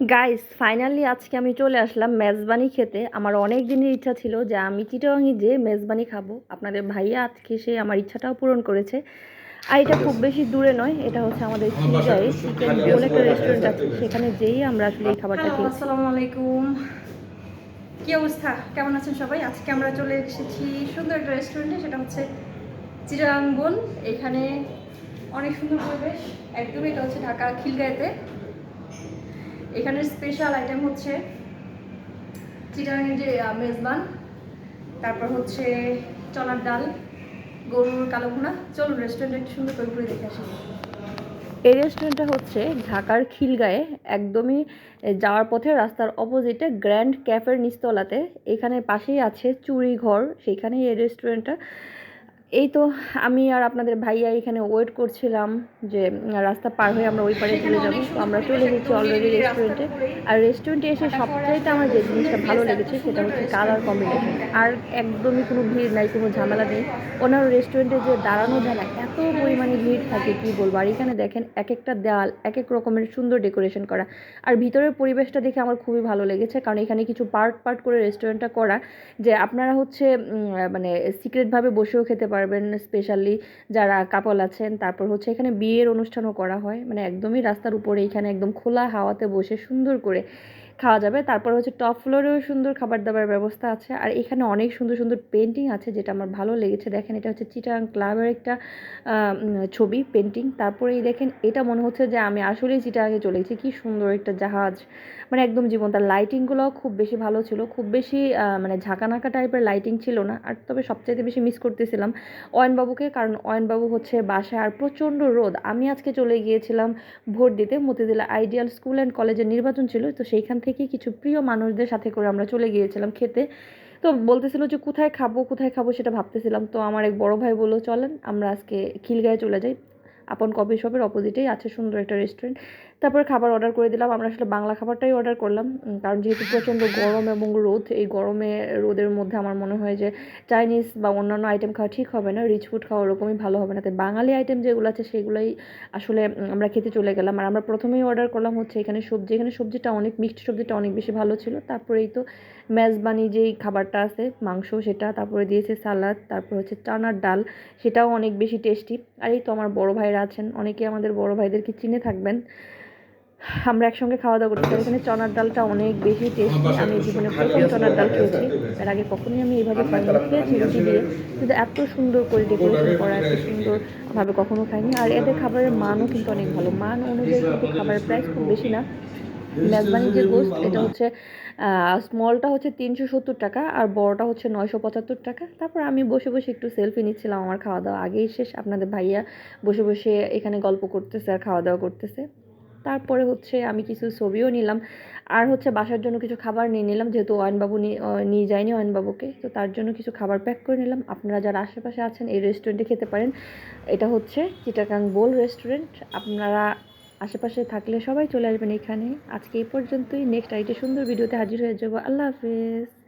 Guys finally আজকে আমি চলে আসলাম মেজবানি খেতে। আমার অনেক দিনের ইচ্ছা ছিল যে আমি চিটাগাঙে যে মেজবানি খাব। আপনাদের ভাইয়া আজকে সে আমার ইচ্ছাটাও পূরণ করেছে। আর এটা খুব বেশি দূরে নয় এটা হচ্ছে আমাদের চিকেন বলে একটা রেস্টুরেন্ট আছে সেখানে যেই আমরা আসলে এই খাবারটা খেয়েছি। আসসালামু আলাইকুম। কি অবস্থা? কেমন আছেন সবাই? আজকে আমরা চলে এসেছি সুন্দর একটা রেস্টুরেন্টে সেটা হচ্ছে চিরাঙ্গন এখানে অনেক সুন্দর পরিবেশ। একদমই এটা হচ্ছে ঢাকা খিলগাঁয়েতে এখানের স্পেশাল আইটেম হচ্ছে চিটাগাঙের যে মেজবান, তারপর হচ্ছে চনার ডাল, গরুর কালো ভুনা। চলুন রেস্টুরেন্টে একটু সুন্দর করে ঘুরে দেখে আসি। এই রেস্টুরেন্টটা হচ্ছে ঢাকার খিলগাঁয়ে, একদমই যাওয়ার পথে রাস্তার অপোজিটে গ্র্যান্ড ক্যাফের নিচতলাতে। এখানে পাশেই আছে চুরি ঘর সেইখানেই এই রেস্টুরেন্টটা এই তো আমি আর আপনাদের ভাইয়া এখানে ওয়েট করছিলাম যে রাস্তা পার হয়ে আমরা ওই পারে চলে যাব। তো আমরা চলে গেছি অলরেডি রেস্টুরেন্টে আর রেস্টুরেন্টে এসে সবচাইতে আমার যে জিনিসটা ভালো লেগেছে সেটা হচ্ছে কালার কম্বিনেশন আর একদমই কোনো ভিড় নাই কোনো ঝামেলা নেই। ওনার রেস্টুরেন্টে যে দাঁড়ানো যায় না এত পরিমাণে ভিড় থাকে কি বলব? আর এখানে দেখেন এক একটা দেওয়াল এক এক রকমের সুন্দর ডেকোরেশন করা। আর ভিতরের পরিবেশটা দেখে আমার খুবই ভালো লেগেছে কারণ এখানে কিছু পার্ট পার্ট করে রেস্টুরেন্টটা করা যে আপনারা হচ্ছে মানে সিক্রেটভাবে বসেও খেতে পারবেন স্পেশালি যারা কাপল আছেন। তারপর হচ্ছে এখানে বিয়ের অনুষ্ঠানও করা হয়। মানে একদমই রাস্তার উপরে, এখানে একদম খোলা হাওয়াতে বসে সুন্দর করে খাওয়া যাবে। তারপর হচ্ছে টপ ফ্লোরেও সুন্দর খাবার দাবার ব্যবস্থা আছে। আর এখানে অনেক সুন্দর সুন্দর পেন্টিং আছে যেটা আমার ভালো লেগেছে। দেখেন এটা হচ্ছে চিটাং ক্লাবের একটা ছবি পেন্টিং তারপরে এই দেখেন এটা মনে হচ্ছে যে আমি আসলেই চিটাগাঙে চলে গেছি। কী সুন্দর একটা জাহাজ। মানে একদম জীবন। তার লাইটিংগুলোও খুব বেশি ভালো ছিল। খুব বেশি মানে ঝাঁকানাকা টাইপের লাইটিং ছিল না। আর তবে সবচাইতে বেশি মিস করতেছিলাম অয়নবাবুকে। কারণ অয়নবাবু হচ্ছে বাসায় আর প্রচণ্ড রোদ। আমি আজকে চলে গিয়েছিলাম ভোট দিতে। মতিদিলা আইডিয়াল স্কুল অ্যান্ড কলেজের নির্বাচন ছিল। তো সেইখান থেকে কিছু প্রিয় মানুষদের সাথে করে আমরা চলে গিয়েছিলাম খেতে। তো বলতেছিল যে, কোথায় খাব কোথায় খাব? সেটা ভাবতেছিলাম। তো আমার এক বড় ভাই বলল, চলেন, আমরা আজকে খিলগাঁয়ে চলে যাই। আপন কফি শপের অপোজিটেই আছে সুন্দর একটা রেস্টুরেন্ট তারপরে খাবার অর্ডার করে দিলাম। আমরা আসলে বাংলা খাবারটাই অর্ডার করলাম। কারণ যেহেতু প্রচণ্ড গরম এবং রোদ, এই গরমে রোদের মধ্যে আমার মনে হয় যে চাইনিজ বা অন্যান্য আইটেম খাওয়া ঠিক হবে না। রিচ ফুড খাওয়া ওরকমই ভালো হবে না। তাই বাঙালি আইটেম যেগুলো আছে সেগুলোই আসলে আমরা খেতে চলে গেলাম। আর আমরা প্রথমেই অর্ডার করলাম হচ্ছে এখানে সবজি। এখানে সবজিটা অনেক মিক্সড সবজিটা অনেক বেশি ভালো ছিল। তারপরেই তো মেজবানি যেই খাবারটা আছে, মাংস সেটা, তারপরে দিয়েছে সালাদ, তারপর হচ্ছে চানার ডাল, সেটাও অনেক বেশি টেস্টি আর এই তো আমার বড় ভাইরা আছেন। অনেকে আমাদের বড় ভাইদেরকে চিনে থাকবেন। আমরা একসঙ্গে খাওয়া দাওয়া করতে এখানে চনার ডালটা অনেক বেশি টেস্টি আমি জীবনে প্রথম চনার ডাল খেয়েছি। এর আগে কখনোই আমি এইভাবে খাইনি খেয়েছি রুটি দিয়ে কিন্তু এত সুন্দর করে ডেকোরেশন করা এত সুন্দরভাবে কখনো খাইনি। আর এদের খাবারের মানও কিন্তু অনেক ভালো। মান অনুযায়ী কিন্তু খাবারের প্রাইস খুব বেশি না। মেজবানি যে গোস্ত এটা হচ্ছে স্মলটা হচ্ছে তিনশো সত্তর টাকা আর বড়টা হচ্ছে নয়শো পঁচাত্তর টাকা। তারপর আমি বসে বসে একটু সেলফি নিচ্ছিলাম আমার খাওয়া দাওয়া। আগেই শেষ। আপনাদের ভাইয়া বসে বসে এখানে গল্প করতেছে আর খাওয়া দাওয়া করতেছে। তারপরে হচ্ছে আমি কিছু ছবিও নিলাম। আর হচ্ছে বাসার জন্য কিছু খাবার নিয়ে নিলাম, যেহেতু অয়নবাবু নিয়ে যায়নি অয়নবাবুকে। তো তার জন্য কিছু খাবার প্যাক করে নিলাম। আপনারা যারা আশেপাশে আছেন, এই রেস্টুরেন্টে খেতে পারেন। এটা হচ্ছে চিটাকাং বোল রেস্টুরেন্ট আপনারা আশেপাশে থাকলে সবাই চলে আসবেন এখানে। আজকে এই পর্যন্তই। নেক্সট আইটে সুন্দর ভিডিওতে হাজির হয়ে যাব। আল্লাহ হাফেজ।